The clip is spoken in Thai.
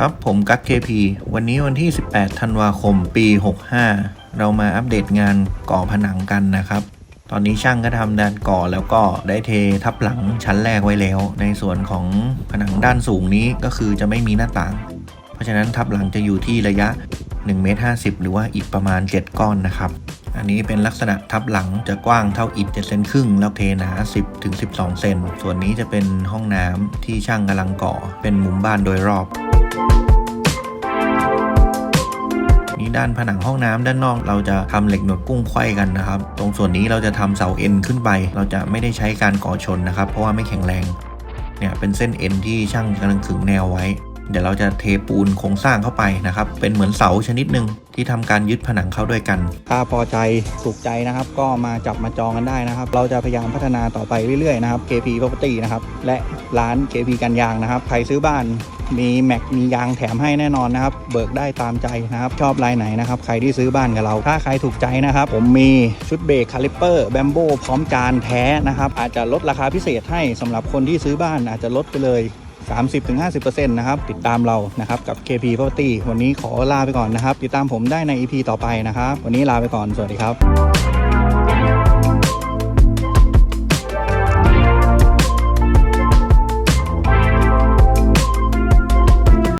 ครับผมกั๊กเคพีวันนี้วันที่ 18 ธันวาคม ปี 65 เรามาอัปเดตงานก่อผนังกันนะครับ ตอนนี้ช่างก็ทำด้านก่อแล้วก็ได้เททับหลังชั้นแรกไว้แล้ว ในส่วนของผนังด้านสูงนี้ก็คือจะไม่มีหน้าต่าง เพราะฉะนั้นทับหลังจะอยู่ที่ระยะ1เมตร50 หรือว่าอิฐประมาณ 7 ก้อนนะครับ อันนี้เป็นลักษณะทับหลังจะกว้างเท่าอิฐ7เซนครึ่ง แล้วเทหนา 10ถึง12 เซน ส่วนนี้จะเป็นห้องน้ำที่ช่างกำลังก่อ เป็นมุมบ้านโดยรอบ ด้านผนังห้องน้ำด้านนอก เราจะทำเหล็กหนวดกุ้งไขว้กันนะครับ ตรงส่วนนี้เราจะทำเสาเอ็นขึ้นไป เราจะไม่ได้ใช้การก่อชนนะครับ เพราะว่าไม่แข็งแรง เนี่ยเป็นเส้นเอ็นที่ช่างกำลังขึงแนวไว้ เดี๋ยวเราจะเทปูนโครงสร้างเข้าไปนะครับ เป็นเหมือนเสาชนิดหนึ่งที่ทำการยึดผนังเข้าด้วยกัน ถ้าพอใจถูกใจนะครับ ก็มาจับมาจองกันได้นะครับ เราจะพยายามพัฒนาต่อไปเรื่อยๆนะครับ KP Property นะครับ และร้าน KP กันยางนะครับ ใครซื้อบ้าน มีแม็กมียางแถมให้แน่นอนนะครับ เบิกได้ตามใจนะครับ ชอบลายไหนนะครับ ใครที่ซื้อบ้านกับเรา ถ้าใครถูกใจนะครับ ผมมีชุดเบรกคาลิปเปอร์แบมโบพร้อมจานแท้นะครับ อาจจะลดราคาพิเศษให้สำหรับคนที่ซื้อบ้านอาจจะลดไปเลย30-50%นะครับ ติดตามเรานะครับ กับ KP Property วันนี้ขอลาไปก่อนนะครับ ติดตามผมได้ใน EP ต่อไปนะครับ วันนี้ลาไปก่อน สวัสดีครับ